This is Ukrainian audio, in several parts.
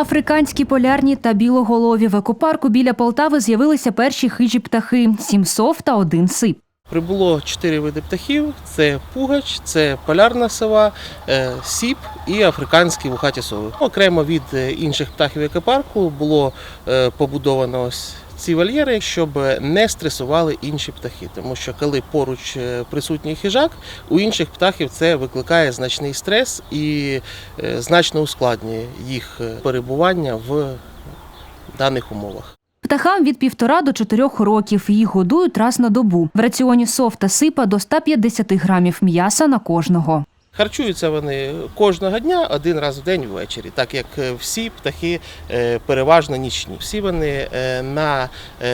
Африканські полярні та білоголові в екопарку біля Полтави з'явилися перші хижі птахи: сім сов та один сип. Прибуло чотири види птахів: це пугач, це полярна сова, е, сіп і африканські вухаті сови. Окремо від е, інших птахів екопарку було е, побудовано ось ці вольєри, щоб не стресували інші птахи. Тому що коли поруч е, присутній хижак, у інших птахів це викликає значний стрес і е, значно ускладнює їх е, перебування в даних умовах. Птахам від півтора до чотирьох років їх годують раз на добу. В раціоні сов та сипа до 150 грамів м'яса на кожного. Харчуються вони кожного дня один раз в день ввечері, так як е, всі птахи е, переважно нічні. Всі вони е, на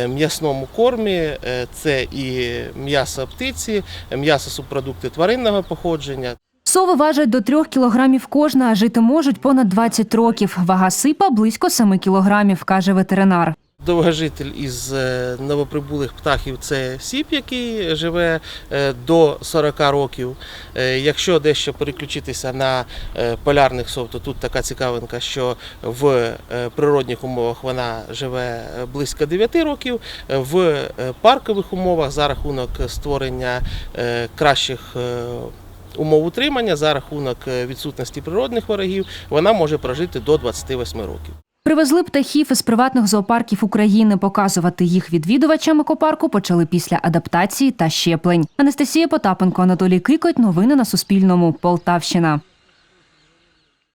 м'ясному кормі, це і м'ясо птиці, м'ясо субпродукти тваринного походження. Сови важать до трьох кілограмів кожна, а жити можуть понад 20 років. Вага сипа близько 7 кілограмів, каже ветеринар. Довгожитель із е, новоприбулих птахів це сіп, який живе е, до 40 років. Е, Якщо дещо переключитися на полярних сов, то тут така цікавинка, що в природних умовах вона живе близько 9 років. В паркових умовах за рахунок створення кращих умов утримання, за рахунок відсутності природних ворогів, вона може прожити до 28 років. Привезли птахів із приватних зоопарків України. Показувати їх відвідувачам екопарку почали після адаптації та щеплень. Анастасія Потапенко, Анатолій Кикоть. Новини на Суспільному. Полтавщина.